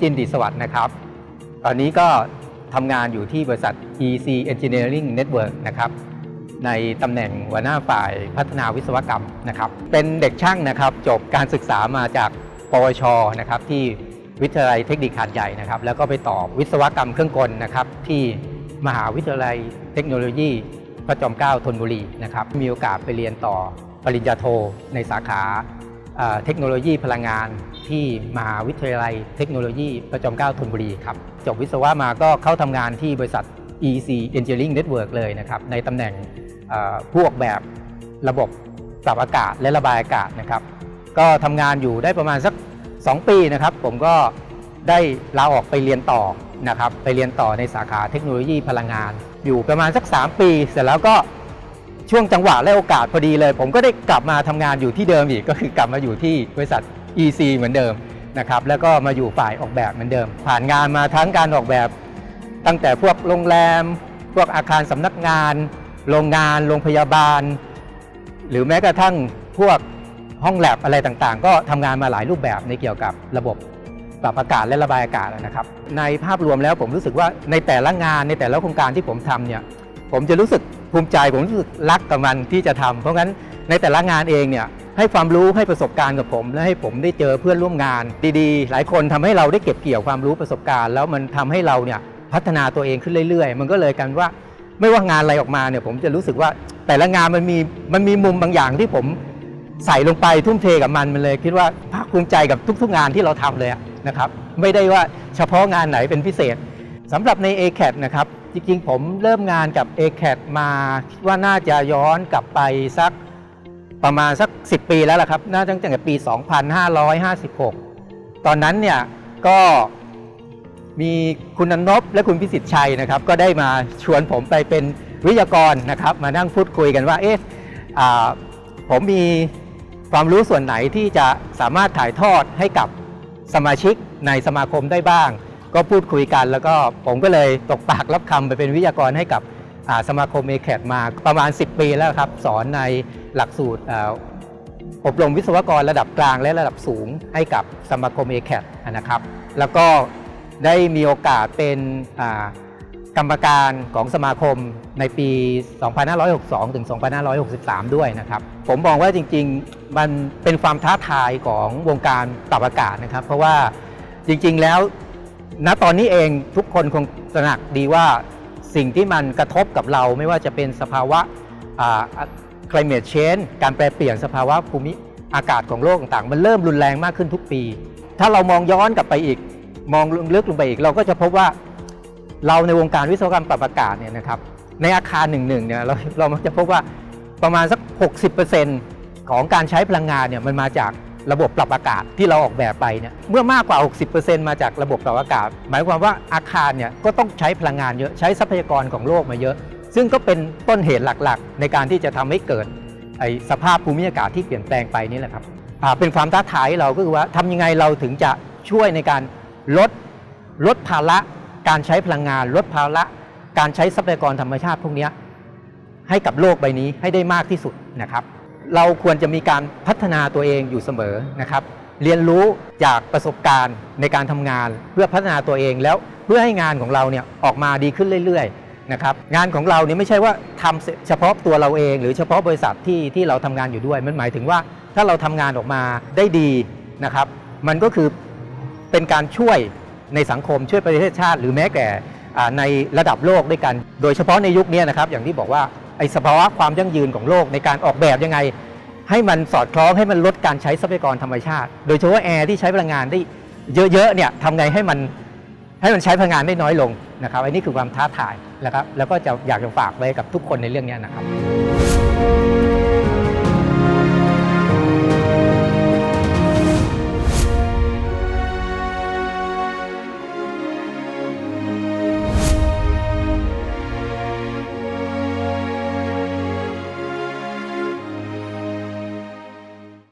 จินดิสวัสด์นะครับ ตอนนี้ก็ทำงานอยู่ที่บริษัท EC Engineering Network นะครับในตำแหน่งหัวหน้าฝ่ายพัฒนาวิศวกรรมนะครับ เป็นเด็กช่างนะครับจบการศึกษามาจากปวชนะครับที่วิทยาลัยเทคนิคหาดใหญ่นะครับ แล้วก็ไปต่อวิศวกรรมเครื่องกลนะครับ ที่มหาวิทยาลัยเทคโนโลยีพระจอมเกล้าธนบุรีนะครับมีโอกาสไปเรียนต่อปริญญาโทในสาขา เทคโนโลยีพลังงานที่มหาวิทยาลัยเทคโนโลยีพระจอมเกล้าธนบุรีครับ จบวิศวะมาก็เข้าทำงานที่บริษัท EC Engineering Network เลยนะครับ ในตำแหน่งเอ่อผู้ออกแบบระบบปรับอากาศและระบายอากาศนะครับ ก็ทำงานอยู่ได้ประมาณสัก 2 ปีนะครับ ผมก็ได้ลาออกไปเรียนต่อนะครับ ไปเรียนต่อในสาขาเทคโนโลยีพลังงาน อยู่ประมาณสัก 3 ปี เสร็จแล้วก็ ช่วงจังหวะและโอกาสพอดีเลย ผมก็ได้กลับมาทำงานอยู่ที่เดิมอีกก็คือกลับมาอยู่ที่บริษัท EC เหมือนเดิมนะครับแล้วก็มาอยู่ฝ่ายออกแบบเหมือนเดิม ผ่านงานมาทั้งการออกแบบ ตั้งแต่พวกโรงแรม พวกอาคารสำนักงาน โรงงาน โรงพยาบาล หรือแม้กระทั่งพวกห้องแลบอะไรต่างๆ ก็ทำงานมาหลายรูปแบบในเกี่ยวกับระบบปรับอากาศและระบายอากาศนะครับ ในภาพรวมแล้วผมรู้สึกว่าในแต่ละงานในแต่ละโครงการที่ผมทำเนี่ยผมจะรู้สึก ภูมิใจผมรู้สึกรักกับมันที่จะทำเพราะงั้นในแต่ละงานเองเนี่ยให้ความรู้ให้ประสบการณ์กับผม และให้ผมได้เจอเพื่อนร่วมงานดีๆ หลายคนทำให้เราได้เก็บเกี่ยวความรู้ประสบการณ์ แล้วมันทำให้เราเนี่ยพัฒนาตัวเองขึ้นเรื่อย ๆ มันก็เลยกันว่าไม่ว่างานอะไรออกมาเนี่ยผมจะรู้สึกว่าแต่ละงานมันมีมันมีมุมบางอย่างที่ผมใส่ลงไปทุ่มเทกับมันมันเลย คิดว่าภาคภูมิใจกับทุก ๆ งานที่เราทำเลยนะครับ ไม่ได้ว่าเฉพาะงานไหนเป็นพิเศษสำหรับใน a c a t นะครับ จริงๆ ผมเริ่มงานกับ a c a t มาคิดว่าน่าจะย้อนกลับไปสักประมาณสัก 10 ปีแล้วล่ะครับ น่าจะตั้งแต่ปี 2556 ตอนนั้นเนี่ยก็มีคุณอนนบและคุณพิสิทธิ์ชัยนะครับ ก็ได้มาชวนผมไปเป็นวิทยากรนะครับ มานั่งพูดคุยกันว่าเอ๊ะผมมีความรู้ส่วนไหนที่จะสามารถถ่ายทอดให้กับสมาชิกในสมาคมได้บ้าง ก็พูดคุยกัน แล้วก็ผมก็เลยตกปากรับคำไปเป็นวิทยากรให้กับสมาคมเอแคมาประมาณ 10 ปีแล้วครับ สอนในหลักสูตรอบรมวิศวกรระดับกลางและระดับสูงให้กับสมาคม a c a t นะครับ แล้วก็ได้มีโอกาสเป็นกรรมการของสมาคมในปี 2562 ถึง 2563 ด้วยนะครับ ผมมองว่าจริงๆ มันเป็นความท้าทายของวงการปรับอากาศนะครับ เพราะว่าจริงๆแล้ว ณตอนนี้เองทุกคนคงตระหนักดีว่าสิ่งที่มันกระทบกับเราไม่ว่าจะเป็นสภาวะ climate change การแปรเปลี่ยนสภาวะภูมิอากาศของโลกต่างๆ มันเริ่มรุนแรงมากขึ้นทุกปี ถ้าเรามองย้อนกลับไปอีก มองลึกลงไปอีก เราก็จะพบว่าเราในวงการวิศวกรรมปรับอากาศเนี่ยนะครับ ในอาคารหนึ่งๆเนี่ยเราเรามักจะพบว่าประมาณสัก 60%ของการใช้พลังงานเนี่ยมันมาจาก ระบบปรับอากาศที่เราออกแบบไปเนี่ยเมื่อมากกว่า 60%มาจากระบบปรับอากาศ หมายความว่าอาคารเนี่ยก็ต้องใช้พลังงานเยอะใช้ทรัพยากรของโลกมาเยอะ ซึ่งก็เป็นต้นเหตุหลักๆ ในการที่จะทำให้เกิดไอสภาพภูมิอากาศที่เปลี่ยนแปลงไปนี่แหละครับเป็นความท้าทายเราก็คือว่าทำยังไงเราถึงจะช่วยในการลดลดภาระการใช้พลังงาน ลดภาระการใช้ทรัพยากรธรรมชาติพวกนี้ให้กับโลกใบนี้ให้ได้มากที่สุดนะครับ เราควรจะมีการพัฒนาตัวเองอยู่เสมอนะครับ เรียนรู้จากประสบการณ์ในการทำงาน เพื่อพัฒนาตัวเองแล้วเพื่อให้งานของเราเนี่ยออกมาดีขึ้นเรื่อยๆนะครับงานของเราเนี่ยไม่ใช่ว่าทำเฉพาะตัวเราเอง หรือเฉพาะบริษัทที่ที่เราทำงานอยู่ด้วย มันหมายถึงว่าถ้าเราทำงานออกมาได้ดีนะครับ มันก็คือเป็นการช่วยในสังคมช่วยประเทศชาติ หรือแม้แต่ในระดับโลกด้วยกัน โดยเฉพาะในยุคนี้นะครับอย่างที่บอกว่า ไอ้สภาวะความยั่งยืนของโลกในการออกแบบยังไง ให้มันสอดคล้องให้มันลดการใช้ทรัพยากรธรรมชาติ โดยเฉพาะแอร์ที่ใช้พลังงานได้เยอะๆเนี่ยทำไงให้มันให้มันใช้พลังงานได้น้อยลงนะครับอันนี้คือความท้าทายนะครับแล้วก็จะอยากจะฝากไว้กับทุกคนในเรื่องนี้นะครับ